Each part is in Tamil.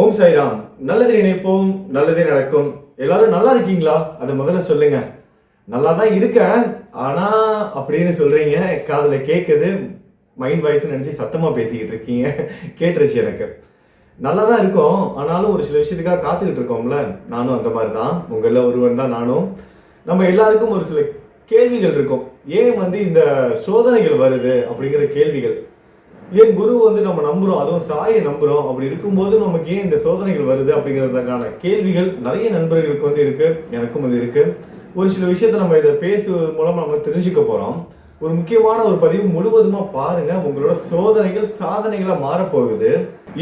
ஓம் சாய்ராம். நல்லது நினைப்போம் நல்லதே நடக்கும். எல்லாரும் நல்லா இருக்கீங்களா? அதை முதல்ல சொல்லுங்க. நல்லா தான் இருக்கேன். ஆனா அப்படின்னு சொல்றீங்க காதுல கேட்குது மைண்ட் வாய்ஸ் நினைச்சு சத்தமா பேசிக்கிட்டு இருக்கீங்க. கேட்டுருச்சு எனக்கு. நல்லா தான் இருக்கோம். ஆனாலும் ஒரு சில விஷயத்துக்காக காத்துக்கிட்டு இருக்கோம்ல. நானும் அந்த மாதிரி தான் உங்களில் ஒருவன் தான் நானும். நம்ம எல்லாருக்கும் ஒரு சில கேள்விகள் இருக்கும். ஏன் வந்து இந்த சோதனைகள் வருது அப்படிங்கிற கேள்விகள். ஏன் குரு வந்து நம்ம நம்புறோம் அதுவும் சாயை நம்புகிறோம் அப்படி இருக்கும்போது நமக்கு ஏன் இந்த சோதனைகள் வருது அப்படிங்கிறதுக்கான கேள்விகள் நிறைய நண்பர்களுக்கு வந்து இருக்குது எனக்கும் வந்து இருக்குது ஒரு சில விஷயத்த நம்ம இதை பேசுவது மூலமாக நம்ம தெரிஞ்சுக்க போகிறோம் ஒரு முக்கியமான ஒரு பதிவு முழுவதுமா பாருங்க. உங்களோட சோதனைகள் சாதனைகளாக மாறப்போகுது.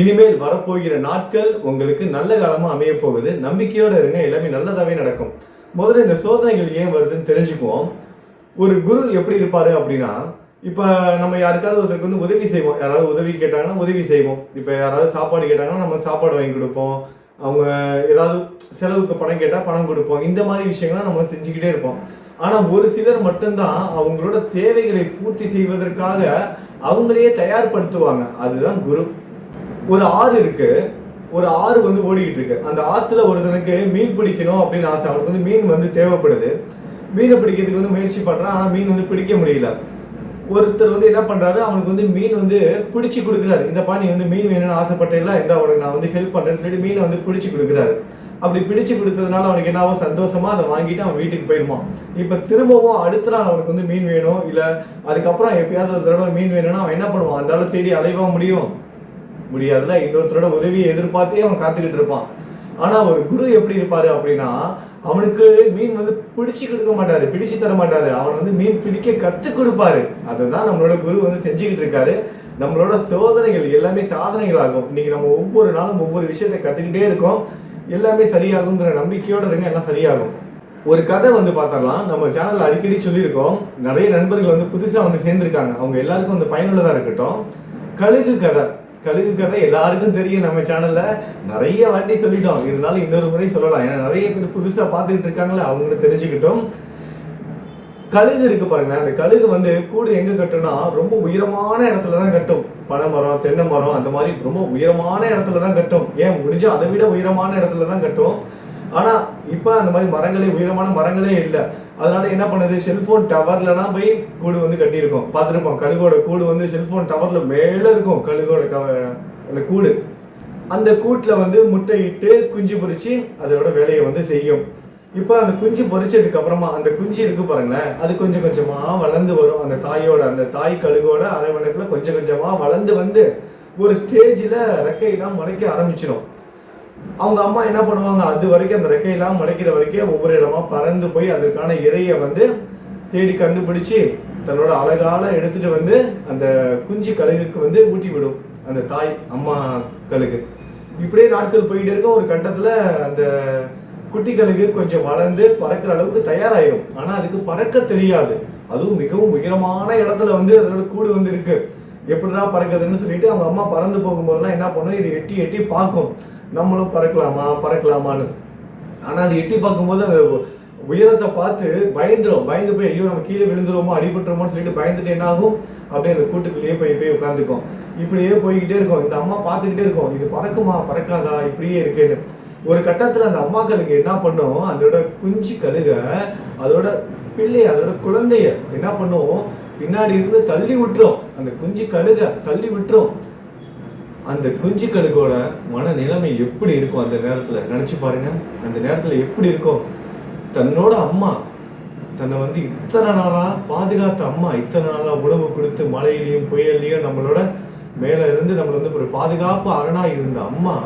இனிமேல் வரப்போகிற நாட்கள் உங்களுக்கு நல்ல காலமாக அமைய போகுது நம்பிக்கையோடு இருங்க எல்லாமே நல்லதாகவே நடக்கும். முதல்ல இந்த சோதனைகள் ஏன் வருதுன்னு தெரிஞ்சுக்குவோம். ஒரு குரு எப்படி இருப்பாரு அப்படின்னா இப்போ நம்ம யாருக்காவது ஒருத்தருக்கு வந்து உதவி செய்வோம். யாராவது உதவி கேட்டாங்கன்னா உதவி செய்வோம். இப்போ யாராவது சாப்பாடு கேட்டாங்கன்னா நம்ம சாப்பாடு வாங்கி கொடுப்போம். அவங்க ஏதாவது செலவுக்கு பணம் கேட்டால் பணம் கொடுப்போம். இந்த மாதிரி விஷயங்கள்லாம் நம்ம செஞ்சுக்கிட்டே இருப்போம். ஆனால் ஒரு சிலர் மட்டும்தான் அவங்களோட தேவைகளை பூர்த்தி செய்வதற்காக அவங்களையே தயார்படுத்துவாங்க. அதுதான் குரு. ஒரு ஆறு இருக்கு. ஒரு ஆறு வந்து ஓடிக்கிட்டு இருக்கு. அந்த ஆற்றுல ஒருத்தனுக்கு மீன் பிடிக்கணும் அப்படின்னு ஆசை. அவனுக்கு வந்து மீன் வந்து தேவைப்படுது. மீனை பிடிக்கிறதுக்கு வந்து முயற்சி பண்ணுறான் ஆனால் மீன் வந்து பிடிக்க முடியல. ஒருத்தர் வந்து என்ன பண்றாரு? அவனுக்கு வந்து மீன் வந்து பிடிச்சி கொடுக்குறாரு. இந்த பாணி வந்து மீன் வேணும்னு ஆசைப்பட்டேன்ல இந்த அவனுக்கு நான் வந்து ஹெல்ப் பண்றேன்னு சொல்லிட்டு மீனை வந்து பிடிச்சி கொடுக்குறாரு. அப்படி பிடிச்சு கொடுத்ததுனால அவனுக்கு என்ன சந்தோஷமா அதை வாங்கிட்டு அவன் வீட்டுக்கு போயிருவான். இப்ப திரும்பவும் அடுத்த நாள் அவனுக்கு வந்து மீன் வேணும். இல்ல அதுக்கப்புறம் எப்பயாவது ஒரு தடவை மீன் வேணும்னா அவன் என்ன பண்ணுவான்? அந்த தேடி அலைவா முடியும்? முடியாதுல இன்னொருத்தரோட உதவியை எதிர்பார்த்தே அவன் காத்துக்கிட்டு இருப்பான். ஆனா ஒரு குரு எப்படி இருப்பாரு அப்படின்னா அவனுக்கு மீன் வந்து பிடிச்சு கொடுக்க மாட்டாரு பிடிச்சு தர மாட்டாரு. அவன் வந்து மீன் பிடிக்க கத்து கொடுப்பாரு. அதுதான் நம்மளோட குரு வந்து செஞ்சுக்கிட்டு இருக்காரு. நம்மளோட சோதனைகள் எல்லாமே சாதனைகள் ஆகும் இன்னைக்கு நம்ம ஒவ்வொரு நாளும் ஒவ்வொரு விஷயத்தை கத்துக்கிட்டே இருக்கோம். எல்லாமே சரியாகுங்கிற நம்பிக்கையோட இருங்க எல்லாம் சரியாகும். ஒரு கதை வந்து பார்த்தரலாம் நம்ம சேனல்ல அடிக்கடி சொல்லியிருக்கோம். நிறைய நண்பர்கள் வந்து புதுசா வந்து சேர்ந்திருக்காங்க. அவங்க எல்லாருக்கும் வந்து பயனுள்ளதா இருக்கட்டும். கழுகு கதை. கழுகு கதை எல்லாருக்கும் தெரியும் நம்ம சேனல்ல நிறைய வாட்டி சொல்லிட்டோம். இருந்தாலும் இன்னொரு முறை சொல்லலாம். ஏன்னா நிறைய பேர் புதுசா பார்த்துக்கிட்டு இருக்காங்களே அவங்களுக்கு தெரிஞ்சுக்கிட்டோம். கழுகு இருக்கு பாருங்க. அந்த கழுகு வந்து கூடு எங்க கட்டும்னா ரொம்ப உயரமான இடத்துல தான் கட்டும். பனை மரம் தென்னை மரம் அந்த மாதிரி ரொம்ப உயரமான இடத்துல தான் கட்டும். ஏன்? முடிஞ்சா அதை விட உயரமான இடத்துல தான் கட்டும். ஆனால் இப்போ அந்த மாதிரி மரங்களே உயரமான மரங்களே இல்லை. அதனால என்ன பண்ணுது? செல்ஃபோன் டவர்லலாம் போய் கூடு வந்து கட்டியிருக்கோம். பார்த்துருப்போம். கழுகோட கூடு வந்து செல்ஃபோன் டவரில் மேலே இருக்கும். கழுகோட கவ- அந்த கூடு. அந்த கூட்டில் வந்து முட்டையிட்டு குஞ்சு பொறிச்சு அதோட வேலையை வந்து செய்யும். இப்போ அந்த குஞ்சு பொறிச்சதுக்கு அப்புறமா அந்த குஞ்சு இருக்கு பாருங்களேன். அது கொஞ்சம் கொஞ்சமாக வளர்ந்து வரும். அந்த தாயோட அந்த தாய் கழுகோட அரவணைப்புல கொஞ்சம் கொஞ்சமாக வளர்ந்து வந்து ஒரு ஸ்டேஜில் ரெக்கையெல்லாம் முளைக்க ஆரம்பிச்சிடும் அவங்க அம்மா என்ன பண்ணுவாங்க? அது வரைக்கும் அந்த ரெக்கையெல்லாம் மடைக்கிற வரைக்கும் ஒவ்வொரு இடமா பறந்து போய் அதற்கான இறையை வந்து தேடி கண்டுபிடிச்சு தன்னோட அழகால எடுத்துட்டு வந்து அந்த குஞ்சு கழுகுக்கு வந்து ஊட்டி விடும் அந்த தாய் அம்மா கழுகு. இப்படியே நாட்கள் போயிட்டு இருக்கும். ஒரு கட்டத்துல அந்த குட்டி கழுகு கொஞ்சம் வளர்ந்து பறக்கிற அளவுக்கு தயாராகிடும் ஆனா அதுக்கு பறக்க தெரியாது. அதுவும் மிகவும் உயரமான இடத்துல வந்து அதோட கூடு வந்து இருக்கு. எப்படிதான் பறக்குதுன்னு சொல்லிட்டு அவங்க அம்மா பறந்து போகும்போதெல்லாம் என்ன பண்ணும்? இது எட்டி எட்டி பார்க்கும். நம்மளும் பறக்கலாமா பறக்கலாமான்னு. ஆனால் அது எட்டி பார்க்கும்போது அந்த உயரத்தை பார்த்து பயந்துடும் பயந்து போய் ஐயோ நம்ம கீழே விழுந்துருவோமோ அடிபட்டுருமோன்னு சொல்லிட்டு பயந்துட்டு என்ன ஆகும்? அப்படியே அந்த கூட்டுக்குள்ளேயே போய் போய் உட்காந்துக்கும் இப்படியே போய்கிட்டே இருக்கும். இந்த அம்மா பார்த்துக்கிட்டே இருக்கும். இது பறக்குமா பறக்காதா இப்படியே இருக்கேன்னு. ஒரு கட்டத்தில் அந்த அம்மாக்களுக்கு என்ன பண்ணும்? அதோட குஞ்சு கழுக அதோட பிள்ளை அதோட குழந்தைய என்ன பண்ணும்? பின்னாடி இருந்து தள்ளி விட்டுரும். அந்த குஞ்சு கழுக தள்ளி விட்டுரும். அந்த குஞ்சு கழுகோட மன நிலைமை எப்படி இருக்கும் அந்த நேரத்தில்? நினச்சி பாருங்க. அந்த நேரத்தில் எப்படி இருக்கும்? தன்னோட அம்மா தன்னை வந்து இத்தனை நாளாக பாதுகாத்த அம்மா இத்தனை நாளாக உணவு கொடுத்து மழையிலையும் புயல்லையும் நம்மளோட மேலே இருந்து நம்மளை வந்து ஒரு பாதுகாப்பு அரணாக இருந்த அம்மா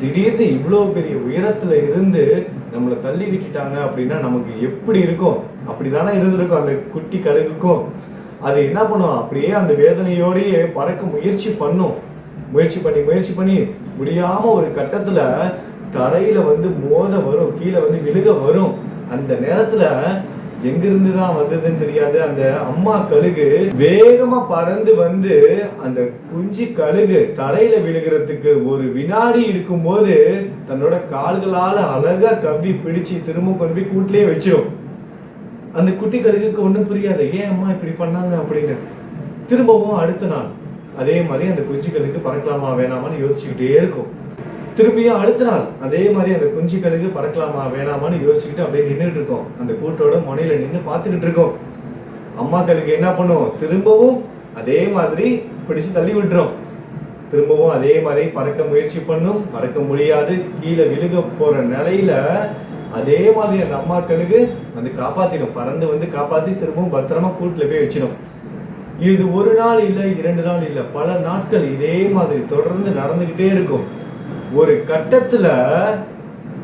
திடீர்னு இவ்வளோ பெரிய உயரத்தில் இருந்து நம்மளை தள்ளி விட்டுட்டாங்க அப்படின்னா நமக்கு எப்படி இருக்கும்? அப்படி தானே இருந்திருக்கும் அந்த குட்டி கழுகுக்கும் அது என்ன பண்ணும்? அப்படியே அந்த வேதனையோடையே பறக்க முயற்சி பண்ணும். முயற்சி பண்ணி முயற்சி பண்ணி முடியாம ஒரு கட்டத்துல தரையில வந்து மோத வரும் கீழே வந்து விழுக வரும். அந்த நேரத்துல எங்கிருந்து தான் வந்ததுன்னு தெரியாது. அந்த அம்மா கழுகு வேகமா பறந்து வந்து அந்த குஞ்சு கழுகு தரையில விழுகிறதுக்கு ஒரு வினாடி இருக்கும் போது தன்னோட கால்களால அழகா கவ்வி பிடிச்சு திரும்ப கொண்டு போய் கூட்டிலே வச்சிடும் அந்த குட்டி கழுகுக்கு ஒன்றும் புரியாது. ஏன் அம்மா இப்படி பண்ணாங்க? அப்படின்னு. திரும்பவும் அடுத்த நாள். அதே மாதிரி அந்த குஞ்சு பறக்கலாமா வேணாமான்னு யோசிச்சுக்கிட்டே இருக்கும். திரும்பியும் அடுத்த நாள் அதே மாதிரி அந்த குஞ்சு கழுகு பறக்கலாமா வேணாமான்னு யோசிச்சுக்கிட்டு அப்படியே நின்றுட்டு இருக்கோம். அந்த கூட்டோட முனையில நின்று பார்த்துக்கிட்டு இருக்கோம். அம்மா கழுகு என்ன பண்ணும் திரும்பவும் அதே மாதிரி பிடிச்சு தள்ளி விட்டுரும் திரும்பவும் அதே மாதிரி பறக்க முயற்சி பண்ணும். பறக்க முடியாது. கீழே விழுக போற நிலையில அதே மாதிரி அந்த அம்மா கழுகு வந்து காப்பாத்திடும். பறந்து வந்து காப்பாத்தி திரும்பவும் பத்திரமா கூட்டுல போய் வச்சிடும். இது ஒரு நாள் இல்லை இரண்டு நாள் இல்லை பல நாட்கள் இதே மாதிரி தொடர்ந்து நடந்துக்கிட்டே இருக்கும். ஒரு கட்டத்தில்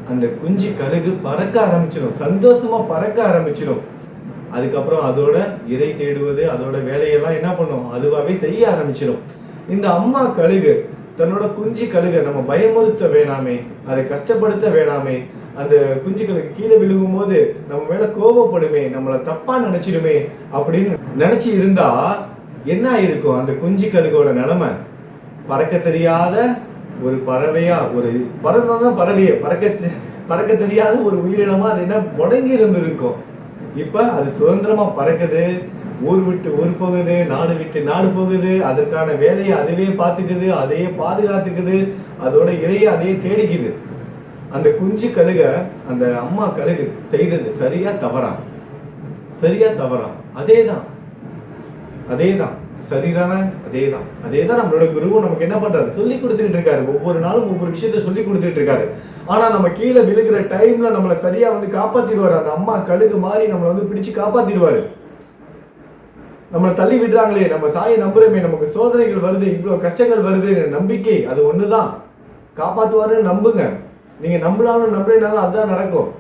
அந்த குஞ்சு கழுகு பறக்க ஆரம்பிச்சிடும் சந்தோஷமா பறக்க ஆரம்பிச்சிடும் அதுக்கப்புறம் அதோட இறை தேடுவது அதோட வேலையெல்லாம் என்ன பண்ணும்? அதுவாகவே செய்ய ஆரம்பிச்சிடும் இந்த அம்மா கழுகு தன்னோட குஞ்சு கழுகை நம்ம பயமுறுத்த வேணாமே அதை கஷ்டப்படுத்த வேணாமே அந்த குஞ்சு கீழே விழுகும் போது நம்ம மேல கோபப்படுமே நம்மளை தப்பா நினைச்சிடுமே அப்படின்னு நினைச்சு இருந்தா என்ன ஆயிருக்கும்? அந்த குஞ்சு கழுகோட நிலைமை பறக்க தெரியாத ஒரு பறவையா ஒரு பறவை தான் பறவையே பறக்க தெ- பறக்க தெரியாத ஒரு உயிரினமா அது என்ன முடங்கி இருந்திருக்கும். இப்ப அது சுதந்திரமா பறக்குது ஊர் விட்டு ஊர் போகுது நாடு விட்டு நாடு போகுது அதற்கான வேலையை அதுவே பார்த்துக்குது அதையே பாதுகாத்துக்குது அதோட இறையை அதையே தேடிக்குது அந்த குஞ்சு கழுக அந்த அம்மா கழுகு செய்தது சரியா தவறா? சரியா தவறா? அதே தான் அதே தான் சரிதானே? அதே தான் அதே தான் நம்மளோட குருவும் நமக்கு என்ன பண்றாரு? சொல்லி கொடுத்துட்டு இருக்காரு. ஒவ்வொரு நாளும் ஒவ்வொரு விஷயத்த சொல்லி கொடுத்துட்டு இருக்காரு. ஆனா நம்ம கீழே விழுகிற டைம்ல நம்மளை சரியா வந்து காப்பாத்திடுவாரு. அந்த அம்மா கழுகு மாதிரி நம்மளை வந்து பிடிச்சு காப்பாத்திடுவாரு. நம்மளை தள்ளி விடுறாங்களே. நம்ம சாயை நம்புறமே. நமக்கு சோதனைகள் வருது. இவ்வளவு கஷ்டங்கள் வருது நம்பிக்கை. அது ஒண்ணுதான். காப்பாத்துவாருன்னு நம்புங்க. நீங்கள் நம்பலாம்னு நம்பினாலும் அதுதான் நடக்கும்.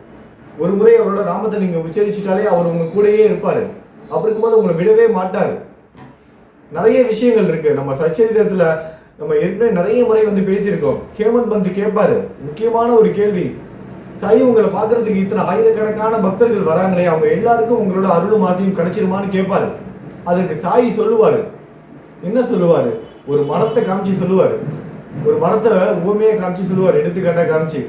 ஒரு முறை அவரோட நாமத்தை நீங்கள் உச்சரிச்சிட்டாலே அவர் உங்கள் கூடயே இருப்பார். அப்படி இருக்கும்போது உங்களை விடவே மாட்டார். நிறைய விஷயங்கள் இருக்குது நம்ம சச்சரித்திரத்தில் நம்ம ஏற்கனவே நிறைய முறை வந்து பேசியிருக்கோம். ஹேமந்த் பந்த் கேட்பாரு. முக்கியமான ஒரு கேள்வி. சாய் உங்களை பார்க்கறதுக்கு இத்தனை ஆயிரக்கணக்கான பக்தர்கள் வராங்களே அவங்க எல்லாருக்கும் உங்களோட அருளும் ஆசையும் கிடைச்சிருமான்னு கேட்பாரு. அதற்கு சாய் சொல்லுவார். என்ன சொல்லுவார்? ஒரு மரத்தை காமிச்சு சொல்லுவார். ஒரு மரத்தை உவமையை காமிச்சு சொல்லுவார் எடுத்துக்காட்டாக காமிச்சு.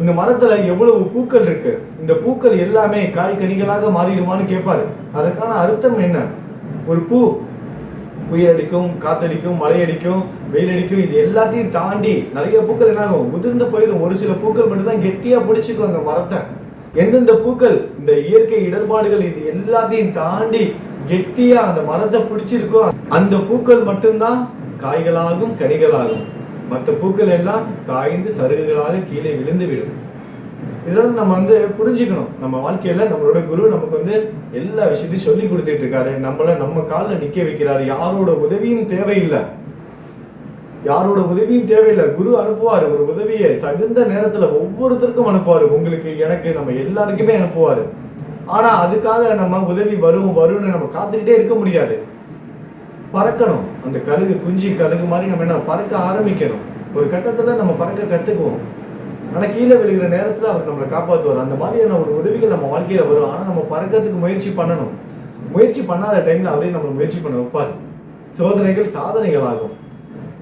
இந்த மரத்துல எவ்வளவு பூக்கள் இருக்கு? இந்த பூக்கள் எல்லாமே காய் கனிகளாக மாறிடுமான்னு கேட்பாரு. அதற்கான அர்த்தம் என்ன? ஒரு பூ புயல் அடிக்கும் காத்தடிக்கும் மழை அடிக்கும் வெயில் அடிக்கும் இது எல்லாத்தையும் தாண்டி நிறைய பூக்கள் என்ன ஆகும்? உதிர்ந்து போயிடும். ஒரு சில பூக்கள் மட்டும்தான் கெட்டியா பிடிச்சிக்கும் அந்த மரத்தை. எந்தெந்த பூக்கள் இந்த இயற்கை இடர்பாடுகள் இது எல்லாத்தையும் தாண்டி கெட்டியா அந்த மரத்தை பிடிச்சிருக்கோ அந்த பூக்கள் மட்டும்தான் காய்களாகும் கனிகளாகும். மற்ற பூக்கள் எல்லாம் காய்ந்து சருகுகளாக கீழே விழுந்து விடும் இதெல்லாம் நம்ம வந்து புரிஞ்சுக்கணும். நம்ம வாழ்க்கையில நம்மளோட குரு நமக்கு வந்து எல்லா விஷயத்தையும் சொல்லி கொடுத்துட்டு இருக்காரு நம்மள நம்ம காலில் நிக்க வைக்கிறாரு. யாரோட உதவியும் தேவையில்லை. யாரோட உதவியும் தேவையில்லை. குரு அனுப்புவார். ஒரு உதவியை தகுந்த நேரத்துல ஒவ்வொருத்தருக்கும் அனுப்புவார். உங்களுக்கு எனக்கு நம்ம எல்லாருக்குமே அனுப்புவார். ஆனா அதுக்காக நம்ம உதவி வரும் வரும்னு நம்ம காத்துக்கிட்டே இருக்க முடியாது. பறக்கணும். அந்த கழுகு குஞ்சு கழுகு மாதிரி நம்ம என்ன பறக்க ஆரம்பிக்கணும். ஒரு கட்டத்தில் நம்ம பறக்க கற்றுக்குவோம் ஆனால் கீழே விழுகிற நேரத்தில் அவர் நம்மளை காப்பாற்றுவார் அந்த மாதிரியான ஒரு உதவிகள் நம்ம வாழ்க்கையில் வரும். ஆனால் நம்ம பறக்கிறதுக்கு முயற்சி பண்ணணும். முயற்சி பண்ணாத டைமில் அவரே நம்ம முயற்சி பண்ண வைப்பார். சோதனைகள் சாதனைகள் ஆகும்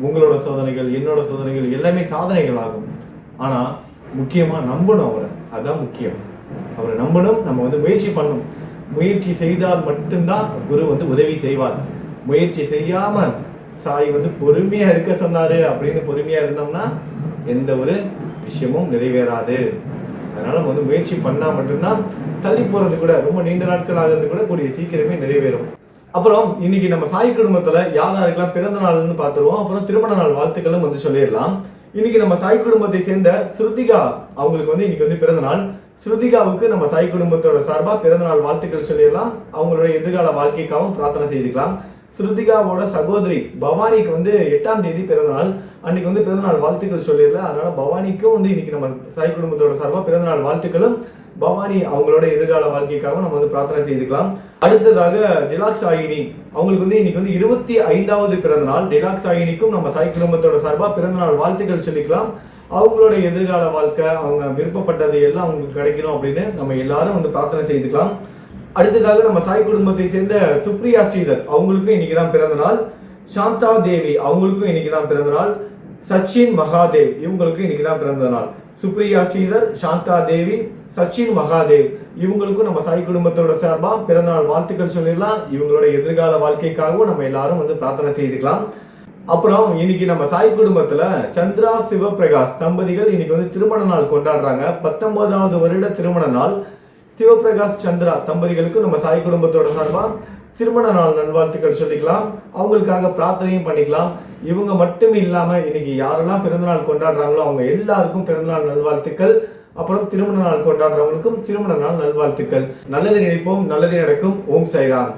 உங்களோட சோதனைகள் என்னோட சோதனைகள் எல்லாமே சாதனைகள் ஆகும் ஆனால் முக்கியமாக நம்பணும் அவரை. அதுதான் முக்கியம். அவரை நம்பணும் நம்ம வந்து முயற்சி பண்ணணும். முயற்சி செய்தால் மட்டும்தான் குரு வந்து உதவி செய்வார். முயற்சி செய்யாம சாய் வந்து பொறுமையா இருக்க சொன்னாரு அப்படின்னு பொறுமையா இருந்தோம்னா எந்த ஒரு விஷயமும் நிறைவேறாது. அதனால நம்ம வந்து முயற்சி பண்ணா மட்டும்தான் தள்ளி போறது கூட ரொம்ப நீண்ட நாட்கள் ஆகிறது கூட கூடிய சீக்கிரமே நிறைவேறும். அப்புறம் இன்னைக்கு நம்ம சாய் குடும்பத்துல யார் யாருக்கெல்லாம் பிறந்த நாள்னு பார்த்துருவோம். அப்புறம் திருமண நாள் வாழ்த்துக்களும் வந்து சொல்லிடலாம். இன்னைக்கு நம்ம சாய் குடும்பத்தை சேர்ந்த ஸ்ருதிகா அவங்களுக்கு வந்து இன்னைக்கு வந்து பிறந்த நாள். ஸ்ருதிகாவுக்கு நம்ம சாய் குடும்பத்தோட சார்பா பிறந்த நாள் வாழ்த்துக்கள் சொல்லிடலாம். அவங்களுடைய எதிர்கால வாழ்க்கைக்காகவும் பிரார்த்தனை செய்துக்கலாம். ஸ்ருதிகாவோட சகோதரி பவானிக்கு வந்து எட்டாம் தேதி பிறந்தநாள். அன்னைக்கு வந்து பிறந்தநாள் வாழ்த்துக்கள் சொல்லிடல. அதனால பவானிக்கும் வந்து இன்னைக்கு நம்ம சாய் குடும்பத்தோட சார்பாக பிறந்தநாள் வாழ்த்துக்களும் பவானி அவங்களோட எதிர்கால வாழ்க்கைக்காக நம்ம வந்து பிரார்த்தனை செய்துக்கலாம். அடுத்ததாக டிலாக்ஸ் ஆயினி. அவங்களுக்கு வந்து இன்னைக்கு வந்து இருபத்தி ஐந்தாவது பிறந்த நாள் டிலாக்ஸ் ஆயினிக்கும் நம்ம சாய் குடும்பத்தோட சார்பாக பிறந்தநாள் வாழ்த்துக்கள் சொல்லிக்கலாம். அவங்களோட எதிர்கால வாழ்க்கை அவங்க விருப்பப்பட்டது எல்லாம் அவங்களுக்கு கிடைக்கணும் அப்படின்னு நம்ம எல்லாரும் வந்து பிரார்த்தனை செய்துக்கலாம். அடுத்ததாக நம்ம சாய் குடும்பத்தை சேர்ந்த சுப்ரியா ஸ்ரீதர். அவங்களுக்கும் இன்னைக்கு தான் பிறந்த நாள். சாந்தா தேவி அவங்களுக்கும் இன்னைக்கு தான் பிறந்த நாள். சச்சின் மகாதேவ் இவங்களுக்கும் இன்னைக்கு தான் பிறந்த நாள். சுப்ரியா ஸ்ரீதர் சாந்தா தேவி சச்சின் மகாதேவ். இவங்களுக்கும் நம்ம சாய் குடும்பத்தோட சார்பாக பிறந்தநாள் வாழ்த்துக்கள் சொல்லிடலாம். இவங்களோட எதிர்கால வாழ்க்கைக்காகவும் நம்ம எல்லாரும் வந்து பிரார்த்தனை செய்துக்கலாம். அப்புறம் இன்னைக்கு நம்ம சாய் குடும்பத்துல சந்திரா சிவபிரகாஷ் தம்பதிகள் இன்னைக்கு வந்து திருமண நாள் கொண்டாடுறாங்க. பத்தொன்பதாவது வருட திருமண நாள். சிவபிரகாஷ் சந்திரா தம்பதிகளுக்கு நம்ம சாய் குடும்பத்தோட சார்பாக திருமண நாள் நல்வாழ்த்துக்கள் சொல்லிக்கலாம். அவங்களுக்காக பிரார்த்தனையும் பண்ணிக்கலாம். இவங்க மட்டும் இல்லாமல் இன்னைக்கு யாரெல்லாம் பிறந்தநாள் கொண்டாடுறாங்களோ அவங்க எல்லாருக்கும் பிறந்தநாள் நல்வாழ்த்துக்கள். அப்புறம் திருமண நாள் கொண்டாடுறவங்களுக்கும் திருமண நாள் நல்வாழ்த்துக்கள். நல்லது நினைப்போம் நல்லது நடக்கும். ஓம் சைராம்